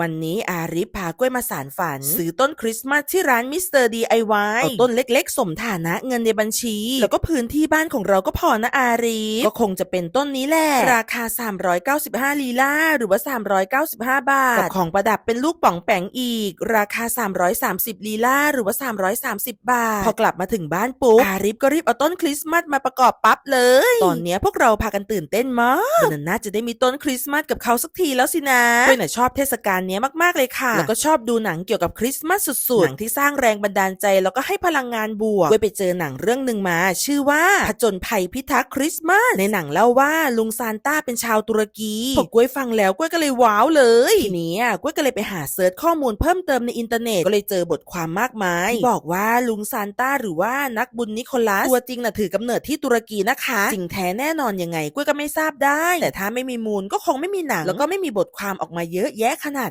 วันนี้อาริพากล้วยมาสารฝัน ซื้อต้นคริสต์มาสที่ร้านมิสเตอร์ดีไอวเอาต้นเล็กๆ สมฐานะเงินในบัญชี แล้วก็พื้นที่บ้านของเราก็พอนะอาริก็คงจะเป็นต้นนี้แหละ ราคา 395 ลีลาหรือว่า 395 บาทกับของประดับเป็นลูกป่องแปงอีก ราคา 330 ลีลาหรือว่า 330 บาท พอกลับมาถึงบ้านปุ๊บอาริฟก็รีบเอาต้นคริสต์มาสมาประกอบปั๊บเลย ตอนนี้พวกเราพากันตื่นเต้นมากน,น,น่าจะได้มีต้นคริสต์มาสกับเขาสักทีแล้วสินะด้วยน่ะชอบเทศกาลเนี้ยมากๆเลยค่ะ แล้วก็ชอบดูหนังเกี่ยวกับคริสต์มาสสุดๆหนังที่สร้างแรงบันดาลใจ แล้วก็ให้พลังงานบวกด้วยไปเจอหนังเรื่องหนึ่งมา ชื่อว่าผจญภัยพิทักษ์คริสต์มาสในหนังเล่าว่าลุงซานต้าเป็นชาวตุรกีพอกล้วยฟังแล้วกล้วยก็เลยว้าวเลยทีนี้อะกล้วยก็เลยไปหาเซิร์ชข้อมูลเพิ่มเติมในอินเทอร์เน็ตก็เลยเจอบทความมากมายที่บอกว่าลุงซานต้าหรือว่านักบุญนิโคลัสตัวจริงน่ะถือกำเนิดที่ตุรกีนะคะจริงแท้แน่นอนยังไงกล้วยก็ไม่ทราบได้ แต่ถ้าไม่มีมูลก็คงไม่มีหนังแล้วก็ไม่มีบทความออกมาเยอะแยะขนาด